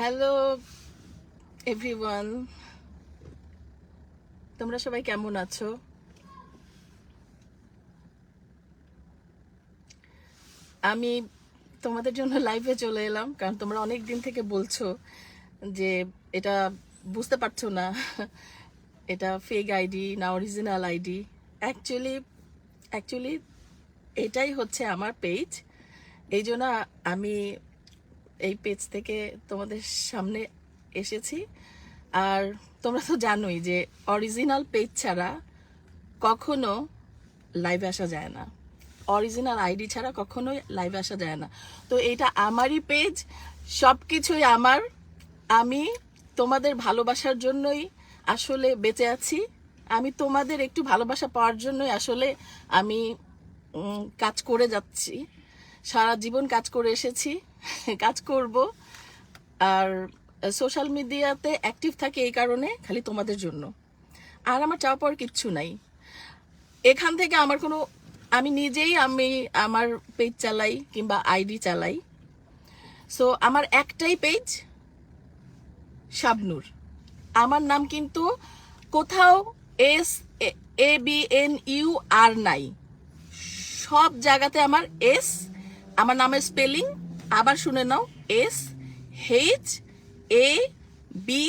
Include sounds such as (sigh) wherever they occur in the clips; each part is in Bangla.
হ্যালো এভরিওয়ান তোমরা সবাই কেমন আছো? আমি তোমাদের জন্য লাইভে চলে এলাম, কারণ তোমরা অনেক দিন থেকে বলছো যে এটা বুঝতে পারছ না। এটা ফেক আইডি না অরিজিনাল আইডি অ্যাকচুয়ালি অ্যাকচুয়ালি এটাই হচ্ছে আমার পেজ এই জন্য আমি এই পেজ থেকে তোমাদের সামনে এসেছি। আর তোমরা তো জানোই যে অরিজিনাল পেজ ছাড়া কখনো লাইভে আসা যায় না। অরিজিনাল আইডি ছাড়া কখনোই লাইভে আসা যায় না। তো এটা আমারই পেজ সব কিছুই আমার। আমি তোমাদের ভালোবাসার জন্যই আসলে বেঁচে আছি। আমি তোমাদের একটু ভালোবাসা পাওয়ার জন্যই আসলে আমি কাজ করে যাচ্ছি। সারা জীবন কাজ করে এসেছি। কাজ করব। আর সোশ্যাল মিডিয়াতে অ্যাক্টিভ থাকে এই কারণে খালি তোমাদের জন্য। আর আমার চাওয়া পাওয়ার কিচ্ছু নাই। এখান থেকে আমার কোনো, আমি নিজেই আমি আমার পেজ চালাই কিংবা আইডি চালাই। সো আমার একটাই পেজ শাবনুর। আমার নাম কিন্তু কোথাও S A B N U R নাই। সব জায়গাতে আমার এস আমার নামের স্পেলিং আবার শুনে নাও। S H A B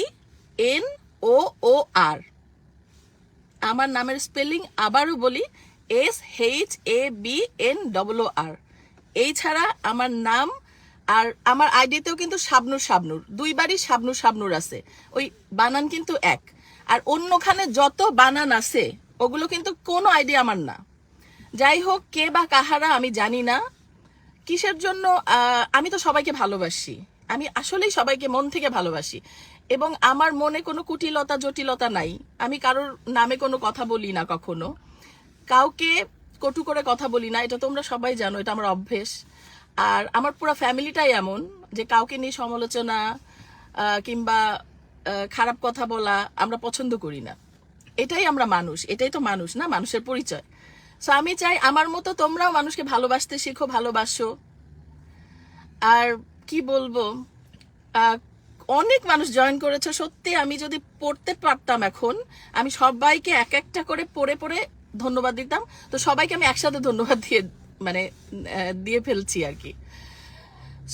N O O R আমার নামের স্পেলিং আবারও বলি। S H A B N double O R এই ছাড়া আমার নাম আর আমার আইডিতেও কিন্তু শাবনুর শাবনুর। দুইবারই শাবনুর শাবনুর আছে। ওই বানান কিন্তু এক। আর অন্যখানে যত বানান আছে, ওগুলো কিন্তু কোনো আইডি আমার না। যাই হোক, কে বা কাহারা আমি জানি না। কিসের জন্য আমি তো সবাইকে ভালোবাসি। আমি আসলেই সবাইকে মন থেকে ভালোবাসি। এবং আমার মনে কোনো কুটিলতা, জটিলতা নাই। আমি কারোর নামে কোনো কথা বলি না কখনো। কাউকে কটু করে কথা বলি না। এটা তোমরা সবাই জানো, এটা আমার অভ্যেস। আর আমার পুরো ফ্যামিলিটাই এমন, যে কাউকে নিয়ে সমালোচনা কিংবা খারাপ কথা বলা আমরা পছন্দ করি না। এটাই আমরা মানুষ, এটাই তো মানুষ না? মানুষের পরিচয়। সো আমি চাই আমার মতো তোমরাও মানুষকে ভালোবাসতে শিখো, ভালোবাসো। আর কি বলব? অনেক মানুষ জয়েন করেছে। সত্যি আমি যদি পড়তে পারতাম এখন, আমি সবাইকে এক একটা করে পড়ে পড়ে ধন্যবাদ দিতাম। তো সবাইকে আমি একসাথে ধন্যবাদ দিয়ে মানে দিয়ে ফেলছি আর কি।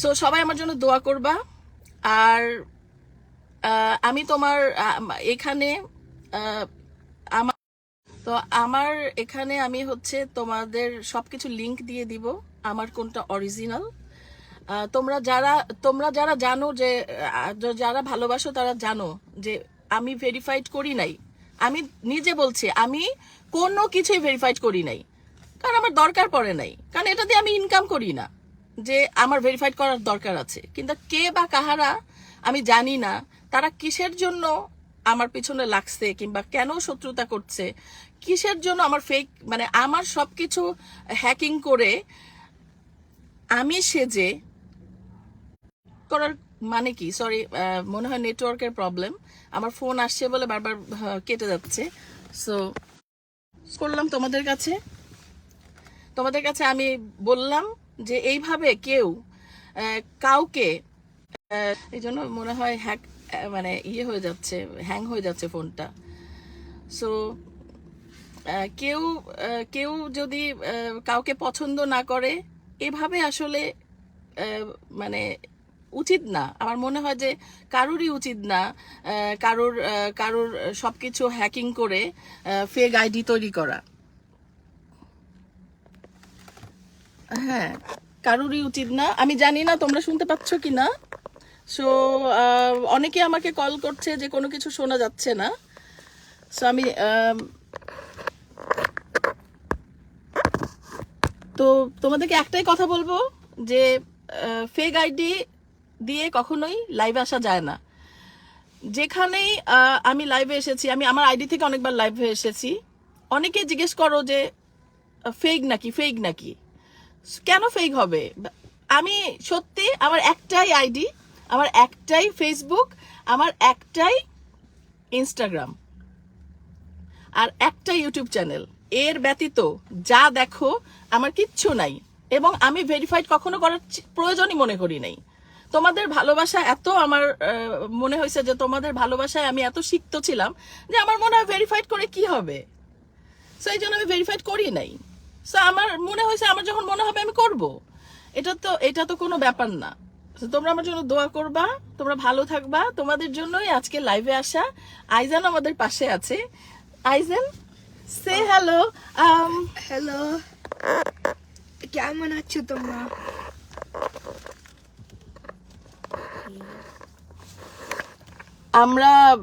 সো সবাই আমার জন্য দোয়া করবা। আর আমি তোমার এখানে আমার তো আমার এখানে আমি হচ্ছে তোমাদের সবকিছু লিংক দিয়ে দিব। আমার কোনটা অরিজিনাল তোমরা যারা তোমরা যারা জানো যে যারা ভালোবাসো তারা জানো যে আমি ভেরিফাইড করি নাই। আমি নিজে বলছি, আমি কোনো কিছুই ভেরিফাইড করি নাই। কারণ আমার দরকার পড়ে নাই। কারণ এটা দিয়ে আমি ইনকাম করি না, যে আমার ভেরিফাইড করার দরকার আছে। কিন্তু কে বা কাহারা, আমি জানি না, তারা কিসের জন্য আমার পিছনে লাগছে কিংবা কেন শত্রুতা করছে, কিসের জন্য আমার ফেক মানে আমার সবকিছু হ্যাকিং করে আমি সেজে করার মানে কি? সরি মনে হয় নেটওয়ার্কের প্রবলেম আমার ফোন আসছে বলে বারবার কেটে যাচ্ছে। সো করলাম তোমাদের কাছে। তোমাদের কাছে আমি বললাম যে এইভাবে কেউ কাউকে এই জন্য মনে হয় হ্যাক মানে ইয়ে হয়ে যাচ্ছে হ্যাং হয়ে যাচ্ছে ফোনটা সো কেউ কেউ যদি কাউকে পছন্দ না করে, এভাবে আসলে মানে উচিত না। আমার মনে হয় যে কারোরই উচিত না কারোর কারোর সবকিছু হ্যাকিং করে ফেক আইডি তৈরি করা। হ্যাঁ কারোরই উচিত না। আমি জানি না তোমরা শুনতে পাচ্ছ কি না সো অনেকে আমাকে কল করছে যে কোনো কিছু শোনা যাচ্ছে না। সো আমি তো তোমাদেরকে একটাই কথা বলব যে ফেক আইডি দিয়ে কখনোই লাইভে আসা যায় না। যেখানেই আমি লাইভে এসেছি, আমি আমার আইডি থেকে অনেকবার লাইভে এসেছি, অনেকে জিজ্ঞেস করো যে ফেক নাকি ফেক নাকি? কেন ফেক হবে? আমি সত্যি আমার একটাই আইডি আমার একটাই ফেসবুক আমার একটাই ইনস্টাগ্রাম আর একটা ইউটিউব চ্যানেল এর ব্যতীত যা দেখো, আমার কিচ্ছু নাই। এবং আমি ভেরিফাইড কখনো করার প্রয়োজনই মনে করি নাই। তোমাদের ভালোবাসা এত আমার মনে হয়েছে যে তোমাদের ভালোবাসায় আমি এত সিক্ত ছিলাম যে আমার মনে হয় ভেরিফাইড করে কি হবে? সো এই জন্য আমি ভেরিফাইড করি নাই। সো আমার মনে হয়েছে আমার যখন মনে হবে আমি করব। এটা তো এটা তো কোনো ব্যাপার না। তোমরা আমার জন্য দোয়া করবা তোমরা ভালো থাকবা। তোমাদের জন্যই আজকে লাইভে আসা আইজান আমাদের পাশে আছে। আইজান সে হ্যালো হ্যালো কেমন আছো তোমরা? আমরা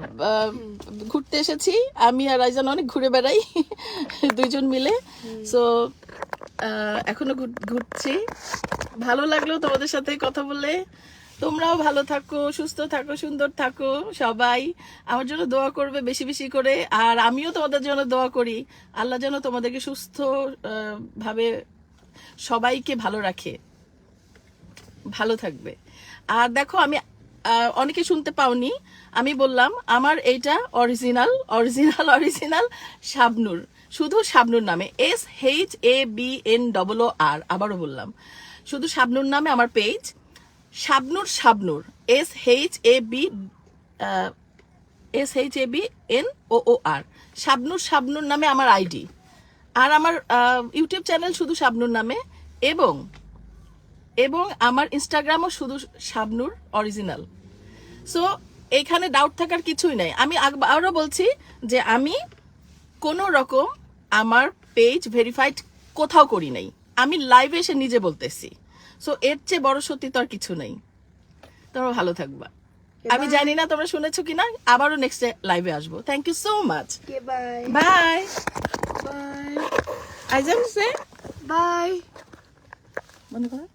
ঘুরতে এসেছি। আমি আর আইজান অনেক ঘুরে বেড়াই, (laughs) দুইজন মিলে। সো এখনও ঘুর- ঘুরছি। ভালো লাগল তোমাদের সাথে কথা বলে। তোমরাও ভালো থাকো, সুস্থ থাকো, সুন্দর থাকো, সবাই। আমার জন্য দোয়া করবে বেশি বেশি করে। আর আমিও তোমাদের জন্য দোয়া করি। আল্লাহ যেন তোমাদেরকে সুস্থ ভাবে সবাইকে ভালো রাখে। ভালো থাকবে। আর দেখো, আমি অনেকে শুনতে পাওনি। আমি বললাম, আমার এইটা অরিজিনাল অরিজিনাল অরিজিনাল শাবনুর। শুধু শাবনুর নামে। S H A B N double R আবারও বললাম। শুধু শাবনুর নামে আমার page Shabnoor Shabnoor. S H A B S H A B N O O R Shabnoor Shabnoor নামে আমার আইডি আর আমার ইউটিউব চ্যানেল শুধু শাবনুর নামে। এবং এবং আমার ইনস্টাগ্রামও শুধু শাবনুর অরিজিনাল সো এখানে ডাউট থাকার কিছুই নাই। আমি আরও বলছি যে আমি কোনো রকম আমার পেজ ভেরিফাইড কোথাও করি নাই। আমি লাইভে এসে নিজে বলতেছি। সো এর চেয়ে বড় সত্যি তো আর কিছু নাই। তোমরা ভালো থাকবা। আমি জানি না তোমরা শুনেছো কিনা আবারও নেক্সট লাইভে আসব। Thank you so much bye bye Aizan say bye মনে করো।